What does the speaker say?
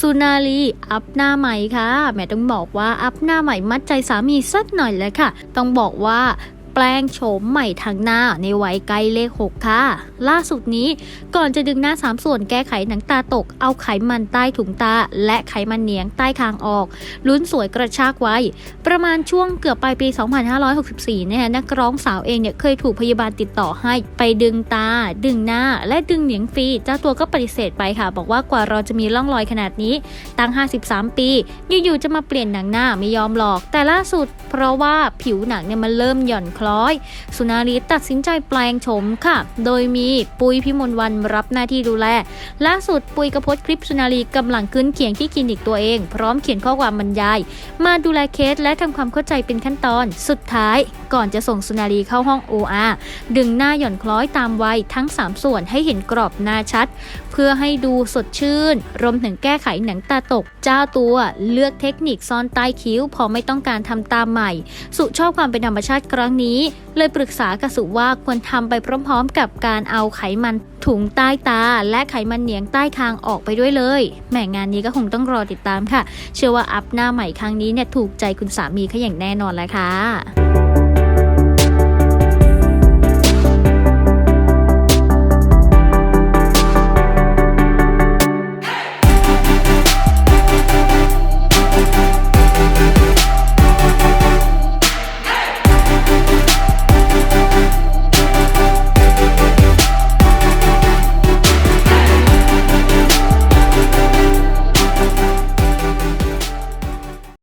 สุนารีอัพหน้าใหม่ค่ะ แม่ต้องบอกว่าอัพหน้าใหม่มัดใจสามีสักหน่อยเลยค่ะ ต้องบอกว่า แปลงโฉมใหม่ทางหน้าในวัยใกล้เลข 6 ค่ะ ล่าสุดนี้ก่อนจะดึงหน้า 3 ส่วนแก้ไขหนังตาตก เอาไขมันใต้ถุงตา และไขมันเหนียงใต้คางออก ลุ้นสวยกระชากไว้ ประมาณช่วงเกือบปลายปี 2564นะคะนักร้องสาวเองเนี่ยเคยถูกพยาบาลติดต่อให้ ไปดึงตา ดึงหน้า และดึงเหนียงฟรีเจ้าตัวก็ปฏิเสธไปค่ะ บอกว่ากว่าเราจะมีร่องรอยขนาดนี้ตั้ง 53 ปีอยู่ๆจะมาเปลี่ยนหนังหน้าไม่ยอมหรอก แต่ล่าสุด เพราะว่าผิวหนังเนี่ยมันเริ่มหย่อนคลอย สุนารีตัดสินใจแปลงโฉมค่ะ โดยมีปุ้ยพิมลวันรับหน้าที่ดูแล ล่าสุดปุ้ยกระพสต์คลิปสุนารีกำลังขึ้นเขียงที่คลินิกตัวเอง พร้อมเขียนข้อความบรรยาย มาดูแลเคสและทำความเข้าใจเป็นขั้นตอน สุดท้าย ก่อนจะส่งสุนารีเข้าห้อง OR ดึงหน้าหย่อนคล้อยตามวัยทั้ง 3 ส่วนให้เห็นกรอบหน้าชัด เพื่อให้ดูสดชื่น รวมถึงแก้ไขหนังตาตก เจ้าตัวเลือกเทคนิคซ่อนใต้คิ้วพอไม่ต้องการทำตามใหม่ สุชอบความเป็นธรรมชาติครั้งนี้เลยปรึกษากับสุว่าควรทำไปพร้อมๆ กับการเอาไขมันถุงใต้ตา และไขมันเหนียงใต้คางออกไปด้วยเลยแหมงานนี้ก็คงต้องรอติดตามค่ะ เชื่อว่าอัพหน้าใหม่ครั้งนี้เนี่ยถูกใจคุณสามีเขาอย่างแน่นอนแล้วค่ะ